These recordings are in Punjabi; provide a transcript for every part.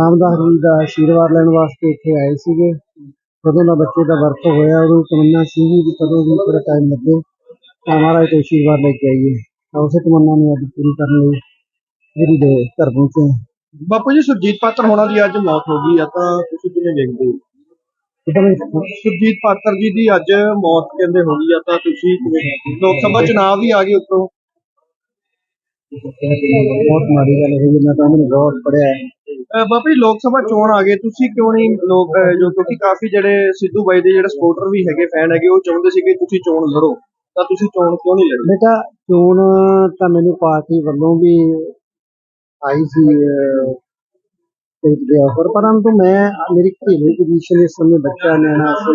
ਰਾਮਦਾਸ ਜੀ ਦਾ ਆਸ਼ੀਰਵਾਦ ਲੈਣ ਵਾਸਤੇ ਇੱਥੇ ਆਏ ਸੀਗੇ। ਕਦੋਂ ਦਾ ਬੱਚੇ ਦਾ ਵਰਤ ਹੋਇਆ ਉਹਨੂੰ ਤਮੰਨਾ ਸੀ ਵੀ ਕਦੋਂ ਵੀ ਥੋੜਾ ਟਾਈਮ ਲੱਗੇ। ਤਾਂ ਮਹਾਰਾਜ ਤੋਂ ਆਸ਼ੀਰਵਾਦ ਲੈ ਕੇ ਆਈਏ। ਤਾਂ ਉਸੇ ਤਮੰਨਾ ਨੂੰ ਅੱਜ ਪੂਰੀ ਕਰਨ ਲਈ ਗੁਰੂ ਦੇ ਘਰ ਪਹੁੰਚੇ। ਬਾਪੂ ਜੀ ਸੁਰਜੀਤ ਪਾਤਰ ਹੋਣਾ ਦੀ ਅੱਜ ਮੌਤ ਹੋ ਗਈ ਆ ਤਾਂ ਤੁਸੀਂ ਕਿਵੇਂ ਦੇਖਦੇ ਹੋ? ਸੁਰਜੀਤ ਪਾਤਰ ਜੀ ਦੀ ਅੱਜ ਮੌਤ ਕਹਿੰਦੇ ਹੋ ਗਈ ਆ ਤਾਂ ਤੁਸੀਂ ਕਿਵੇਂ? ਲੋਕ ਸਭਾ ਚੁਣਾਵ ਵੀ ਆ ਗਏ ਉੱਤੋਂ ਬਹੁਤ ਮਾੜੀ ਗੱਲ ਹੋਈ ਮੈਂ ਤਾਂ ਉਹਨੂੰ ਬਹੁਤ ਪੜਿਆ ਅਹ ਬਾਪੂ ਜੀ ਲੋਕ ਸਭਾ ਚੋਣ ਆ ਗਏ ਤੁਸੀਂ ਕਿਉਂ ਨਹੀਂ ਲੋਕ ਜੋ ਕਿਉਂਕਿ ਕਾਫੀ ਜਿਹੜੇ ਸਿੱਧੂ ਬਾਈ ਦੇ ਜਿਹੜੇ ਸਪੋਰਟਰ ਵੀ ਹੈਗੇ ਫੈਨ ਹੈਗੇ ਉਹ ਚਾਹੁੰਦੇ ਸੀ ਕਿ ਤੁਸੀਂ ਚੋਣ ਲੜੋ। ਤਾਂ ਤੁਸੀਂ ਚੋਣ ਕਿਉਂ ਨਹੀਂ ਲੜੀ? ਬੇਟਾ ਚੋਣ ਤਾਂ ਮੈਨੂੰ ਪਾਰਟੀ ਵੱਲੋਂ ਵੀ ਆਈ ਸੀ ਤੇ ਆਫਰ ਪਰੰਤੂ ਮੈਂ ਮੇਰੀ ਘਰੇਲੂ ਪੋਜੀਸ਼ਨ ਇਸ ਸਮੇਂ ਬੱਚਾ ਨਿਆਣਾ ਸੀ।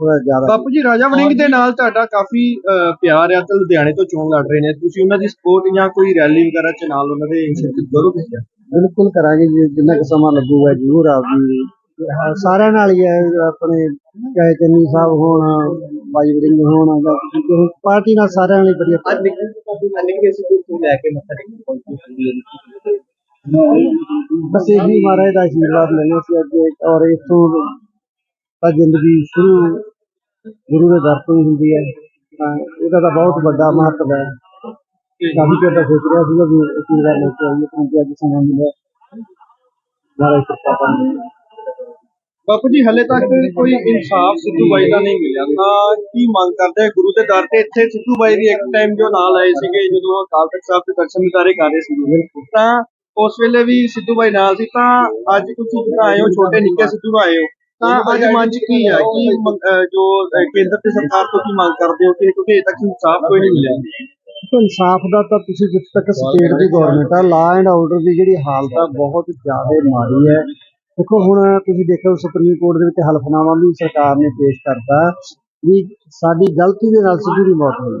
ਥੋੜਾ ਜ਼ਿਆਦਾ ਬਾਪੂ ਜੀ ਰਾਜਾ ਵੜਿੰਗ ਦੇ ਨਾਲ ਤੁਹਾਡਾ ਕਾਫੀ ਅਹ, ਪਿਆਰ ਆ ਤੇ ਲੁਧਿਆਣੇ ਤੋਂ ਚੋਣ ਲੜ ਰਹੇ ਨੇ। ਤੁਸੀਂ ਉਹਨਾਂ ਦੀ ਸਪੋਰਟ ਜਾਂ ਕੋਈ ਰੈਲੀ ਵਗੈਰਾ ਚ ਨਾਲ ਉਹਨਾਂ ਦੇ ਸ਼ਿਰਕਤ ਕਰੋਗੇ? ਬਿਲਕੁਲ ਕਰਾਂਗੇ ਜੀ ਜਿੰਨਾ ਕੁ ਸਮਾਂ ਲੱਗੂਗਾ ਜ਼ਰੂਰ ਆਪਦੀ ਸਾਰਿਆਂ ਨਾਲ ਹੀ ਹੈ ਆਪਣੇ ਚਾਹੇ ਚੰਨੀ ਸਾਹਿਬ ਹੋਣ ਬਾਈ ਵੜਿੰਗ ਹੋਣ ਜਾਂ ਕਿਸੇ ਹੋਰ ਪਾਰਟੀ ਨਾਲ ਸਾਰਿਆਂ ਨਾਲ ਹੀ ਵਧੀਆ ਅੱਜ ਨਿੱਕੇ ਸਿੱਧੂ ਤੋਂ ਲੈ ਕੇ ਮੱਥਾ ਟੇਕਣ ਪਹੁੰਚੇ ਬਸ ਇਹੀ ਮਹਾਰਾਜ ਦਾ ਆਸ਼ੀਰਵਾਦ ਲੈਣਾ ਸੀ ਅੱਜ ਔਰ ਇਥੋਂ ਤਾਂ ਜ਼ਿੰਦਗੀ ਸ਼ੁਰੂ ਗੁਰੂ ਦੇ ਦਰ ਤੋਂ ਹੀ ਹੁੰਦੀ ਹੈ ਤਾਂ ਇਹਦਾ ਤਾਂ ਬਹੁਤ ਵੱਡਾ ਮਹੱਤਵ ਹੈ। ਕਾਫੀ ਚਿਰ ਦਾ ਸੋਚ ਰਿਹਾ ਸੀਗਾ ਵੀ ਆਸ਼ੀਰਵਾਦ ਲੈ ਕੇ ਆਈਏ ਪਰੰਤੂ ਅੱਜ ਸਮਾਂ ਮਿਲਿਆ ਮਹਾਰਾਜ ਕਿਰਪਾ ਕਰਨ ਬਾਪੂ ਜੀ ਹਲੇ ਤੱਕ ਕੋਈ ਇਨਸਾਫ ਸਿੱਧੂ ਬਾਈ ਦਾ ਨਹੀਂ ਮਿਲਿਆ। ਤਾਂ ਕੀ ਮੰਗ ਕਰਦੇ? ਗੁਰੂ ਦੇ ਦਰ ਤੇ ਇੱਥੇ ਸਿੱਧੂ ਬਾਈ ਵੀ ਇੱਕ ਟਾਈਮ ਜੋ ਨਾਲ ਆਏ ਸੀਗੇ ਜਦੋਂ ਉਹ ਅਕਾਲ ਤਖਤ ਸਾਹਿਬ ਦੇ ਦਰਸ਼ਨ ਦਿਦਾਰੇ ਕਰ ਰਹੇ ਸੀਗੇ। ਤਾਂ ਉਸ ਵੇਲੇ ਵੀ ਸਿੱਧੂ ਬਾਈ ਨਾਲ ਸੀ। ਤਾਂ ਅੱਜ ਤੁਸੀਂ ਜਿਹੜਾ ਆਏ ਹੋ ਛੋਟੇ ਨਿੱਕੇ ਸਿੱਧੂ ਨਾਲ ਆਏ ਹੋ। ਤਾਂ ਅੱਜ ਮਨ ਚ ਕੀ ਹੈ ਕੀ ਜੋ ਕੇਂਦਰ ਤੇ ਸਰਕਾਰ ਤੋਂ ਕੀ ਮੰਗ ਕਰਦੇ ਹੋ ਕਿ ਕਿਉਂਕਿ ਅਜੇ ਤੱਕ ਇਨਸਾਫ ਕੋਈ ਨਹੀਂ ਮਿਲਿਆ? ਇਨਸਾਫ ਦਾ ਤਾਂ ਤੁਸੀਂ ਜਿੱਥੇ ਤੱਕ ਸਟੇਟ ਦੀ ਗਵਰਨਮੈਂਟ ਆ ਲਾ ਐਂਡ ਆਰਡਰ ਦੀ ਜਿਹੜੀ ਹਾਲਤ ਆ ਬਹੁਤ ਜ਼ਿਆਦਾ ਮਾੜੀ ਹੈ। ਦੇਖੋ ਹੁਣ ਤੁਸੀਂ ਦੇਖੋ ਸੁਪਰੀਮ ਕੋਰਟ ਦੇ ਵਿੱਚ ਹਲਫਨਾਮਾ ਵੀ ਸਰਕਾਰ ਨੇ ਪੇਸ਼ ਕਰਤਾ ਵੀ ਸਾਡੀ ਗਲਤੀ ਦੇ ਨਾਲ ਸਿੱਧੂ ਦੀ ਮੌਤ ਹੋਈ।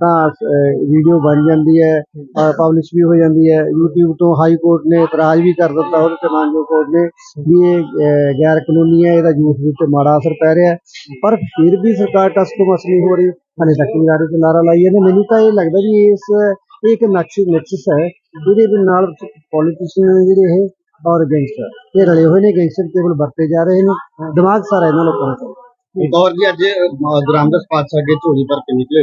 ਤਾਂ ਵੀਡੀਓ ਬਣ ਜਾਂਦੀ ਹੈ ਪਬਲਿਸ਼ ਵੀ ਹੋ ਜਾਂਦੀ ਹੈ। YouTube ਤੋਂ ਹਾਈ ਕੋਰਟ ਨੇ ਇਤਰਾਜ਼ ਵੀ ਕਰ ਦਿੱਤਾ ਉਹਦੇ ਤੇ ਮਾਨਜੋ ਕੋਰਟ ਨੇ ਵੀ ਇਹ ਗੈਰ ਕਾਨੂੰਨੀ ਹੈ, ਇਹਦਾ ਯੂਥ ਦੇ ਉੱਤੇ ਮਾੜਾ ਅਸਰ ਪੈ ਰਿਹਾ ਪਰ ਫਿਰ ਵੀ ਸਰਕਾਰ ਟਸ ਤੋਂ ਮਸ ਨਹੀਂ ਹੋ ਰਹੀ। ਹਲੇ ਤੱਕ ਵੀ ਨਾਰੇ ਤੇ ਨਾਰਾ ਲਾਈ ਜਾਂਦੇ। ਮੈਨੂੰ ਤਾਂ ਇਹ ਲੱਗਦਾ ਵੀ ਇਸ, ਇਹ ਇੱਕ ਨਕਸ਼, ਨਕਸ਼ਸ ਹੈ, ਇਹਦੇ ਦੇ ਨਾਲ ਪੋਲੀਟੀਸ਼ੀਅਨ ਜਿਹੜੇ ਇਹ ਔਰ ਗੈਂਗਸਟਰ ਇਹ ਰਲੇ ਹੋਏ ਨੇ ਗੈਂਗਸਟਰ ਕੇਵਲ ਵਰਤੇ ਜਾ ਰਹੇ ਨੇ। ਦਿਮਾਗ ਸਾਰਾ ਇਹਨਾਂ ਲੋਕਾਂ ਦਾ ਗੌਰ ਜੀ, ਅੱਜ ਗ੍ਰਾਮਦਸ ਪਾਤਸ਼ਾਹ ਅੱਗੇ ਝੋਲੀ ਭਰ ਕੇ ਨਿਕਲੇ।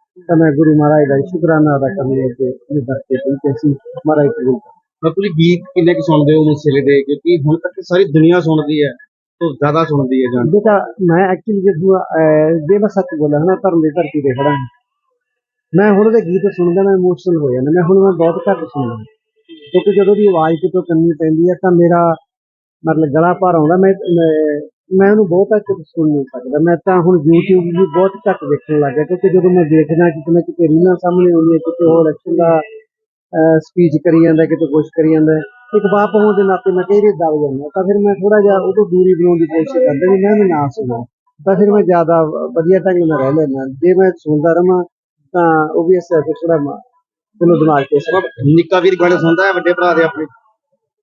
ਤਾਂ ਮੈਂ ਗੁਰੂ ਮਹਾਰਾਜ ਦਾ ਸ਼ੁਕਰਾਨਾ ਅਦਾ ਕਰਨ ਲਈ ਤੇ ਇਹ ਦਰਤੇ ਪਹੁੰਚੇ ਸੀ। ਮਹਾਰਾਜ ਕਰੇ। ਬਾਪੂ ਜੀ ਗੀਤ ਕਿੰਨੇ ਕੁ ਸੁਣਦੇ ਹੋ ਮੁਸਲੇ ਦੇ? ਕਿਉਂਕਿ ਹੁਣ ਤੱਕ ਸਾਰੀ ਦੁਨੀਆ ਸੁਣਦੀ ਹੈ ਤੋਂ ਜ਼ਿਆਦਾ ਸੁਣਦੀ ਹੈ ਜਾਨ ਬੇਟਾ ਮੈਂ ਐਕਚੁਅਲੀ ਜਦੋਂ ਅਹ, ਜੇ ਮੈਂ ਸੱਚ ਬੋਲਾਂ ਨਾ ਧਰਮ ਦੀ ਧਰਤੀ ਤੇ ਖੜਾ। ਮੈਂ ਹੁਣ ਦੇ ਗੀਤ ਸੁਣਦਾ ਮੈਂ ਇਮੋਸ਼ਨਲ ਹੋ ਜਾਂਦਾ। ਮੈਂ ਹੁਣ ਮੈਂ ਬਹੁਤ ਘੱਟ ਸੁਣਦਾ। ਕਿਉਂਕਿ ਜਦੋਂ ਦੀ ਆਵਾਜ਼ ਕਿਤੋਂ ਕੰਨੀ ਪੈਂਦੀ ਹੈ ਤਾਂ ਮੇਰਾ ਮਤਲਬ ਗਲਾ ਭਰ ਆਉਂਦਾ। ਮੈਂ ਮੈਂ- ਉਹਨੂੰ ਬਹੁਤ ਘੱਟ ਸੁਣ ਨਹੀਂ ਸਕਦਾ। ਮੈਂ ਤਾਂ ਹੁਣ YouTube ਵੀ ਬਹੁਤ ਘੱਟ ਦੇਖਣ ਲੱਗ ਗਿਆ, ਕਿਉਂਕਿ ਜਦੋਂ ਮੈਂ ਦੇਖਦਾ ਕਿਤੇ ਨਾ ਕਿਤੇ ਰੀਲਾਂ ਸਾਹਮਣੇ ਆਉਂਦੀਆਂ, ਕਿਤੇ ਹੋਰ ਇਲੈਕਸ਼ਨ ਦਾ ਸਪੀਚ ਕਰੀ ਜਾਂਦਾ, ਕਿਤੇ ਕੁਛ ਕਰੀ ਜਾਂਦਾ। ਇੱਕ ਬਾਪ ਹੋਣ ਦੇ ਨਾਤੇ ਮੈਂ ਕਈ ਵਾਰੀ ਦਬ ਜਾਂਦਾ? ਤਾਂ ਫਿਰ ਮੈਂ ਥੋੜਾ ਜਿਹਾ ਉਹ ਤੋਂ ਦੂਰੀ ਬਣਾਉਣ ਦੀ ਕੋਸ਼ਿਸ਼ ਕਰਦਾ ਵੀ ਮੈਂ ਉਹਨੂੰ ਨਾ ਸੁਣਾ। ਤਾਂ ਫਿਰ ਮੈਂ ਜ਼ਿਆਦਾ ਵਧੀਆ ਢੰਗ ਨਾਲ ਰਹਿ ਲੈਂਦਾ। ਜੇ ਮੈਂ ਸੁਣਦਾ ਰਵਾਂ, ਤਾਂ ਉਹ ਵੀ ਅਸਰ ਥੋੜਾ ਚਲੋ ਦਿਮਾਗ ਤੇ ਅਸਰ ਨਿੱਕਾ ਵੀਰ ਗਾਣੇ ਸੁਣਦਾ ਹੈ, ਵੱਡੇ ਭਰਾ ਦੇ ਆਪਣੇ।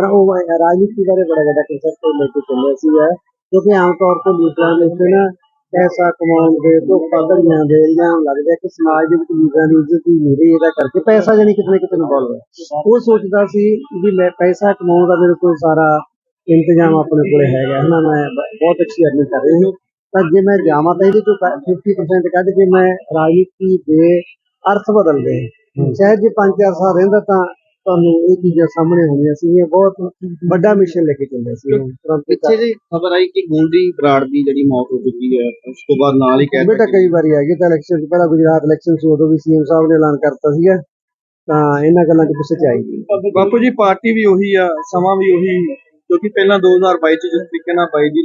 ਪਰ ਉਹ ਰਾਜਨੀਤੀ ਬਾਰੇ ਬੜਾ ਵੱਡਾ ਕਨਸੈਪਟ ਲੈ ਕੇ ਚੱਲਿਆ ਸੀਗਾ। ਕਿਉਂਕਿ ਆਮ ਤੌਰ ਤੇ ਲੀਡਰਾਂ ਦੇ ਉੱਤੇ ਨਾ ਪੈਸਾ ਕਮਾਉਣ ਦੇ ਧੋਖਾ ਧੜੀਆਂ ਦੇ ਇਲਜ਼ਾਮ ਲੱਗਦਾ ਕਿ ਸਮਾਜ ਦੇ ਵਿੱਚ ਲੀਡਰਾਂ ਦੀ ਇੱਜ਼ਤ ਹੀ ਨਹੀਂ ਰਹੀ ਇਹਦਾ ਕਰਕੇ ਪੈਸਾ ਜਾਨੀ ਕਿਤੇ ਨਾ ਕਿਤੇ ਇਨਵੋਲਵ ਹੈ ਉਹ ਸੋਚਦਾ ਸੀ ਵੀ ਮੈਂ ਪੈਸਾ ਕਮਾਉਣ ਦਾ ਮੇਰੇ ਕੋਲ ਸਾਰਾ ਇੰਤਜ਼ਾਮ ਆਪਣੇ ਕੋਲੇ ਹੈਗਾ ਹਨਾ ਮੈਂ ਬਹੁਤ ਅੱਛੀ ਅਰਨਿੰਗ ਕਰ ਰਹੀ ਹਾਂ। ਤਾਂ ਜੇ ਮੈਂ ਜਾਵਾਂ ਤਾਂ ਇਹਦੇ ਚੋਂ 50% ਕੱਢ ਕੇ ਮੈਂ ਰਾਜਨੀਤੀ ਦੇ ਅਰਥ ਬਦਲਦੇ ਸ਼ਾਇਦ ਜੇ 5-4 ਸਾਲ ਰਹਿੰਦਾ ਤਾਂ ਤੁਹਾਨੂੰ ਇਹ ਚੀਜ਼ਾਂ ਸਾਹਮਣੇ ਹੋਣੀਆਂ ਸੀ ਬਹੁਤ ਵੱਡਾ ਮਿਸ਼ਨ ਲੈ ਕੇ ਚੱਲਿਆ ਸੀ ਪਿੱਛੇ ਜੀ ਖਬਰ ਆਈ ਕਿ ਗੋਲਡੀ ਬਰਾੜ ਦੀ ਜਿਹੜੀ ਮੌਤ ਹੋ ਚੁੱਕੀ ਹੈ ਉਸ ਤੋਂ ਬਾਅਦ ਨਾਲ ਹੀ ਕਹਿ ਬੇਟਾ ਕਈ ਵਾਰੀ ਆ ਗਏ ਤਾਂ ਇਲੈਕਸ਼ਨ ਤੋਂ ਪਹਿਲਾਂ ਗੁਜਰਾਤ ਇਲੈਕਸ਼ਨ ਸੀ ਉਦੋਂ ਵੀ ਸੀਐਮ ਸਾਹਿਬ ਨੇ ਐਲਾਨ ਕਰਤਾ ਸੀਗਾ ਤਾਂ ਇਹਨਾਂ ਗੱਲਾਂ 'ਚ ਪਿੱਛੇ ਚ ਆਈ ਬਾਪੂ ਜੀ ਪਾਰਟੀ ਵੀ ਉਹੀ ਆ ਸਮਾਂ ਵੀ ਉਹੀ ਕਿਉਂਕਿ ਪਹਿਲਾਂ 2022 ਚ ਜਿਸ ਤਰੀਕੇ ਨਾਲ ਬਾਈ ਜੀ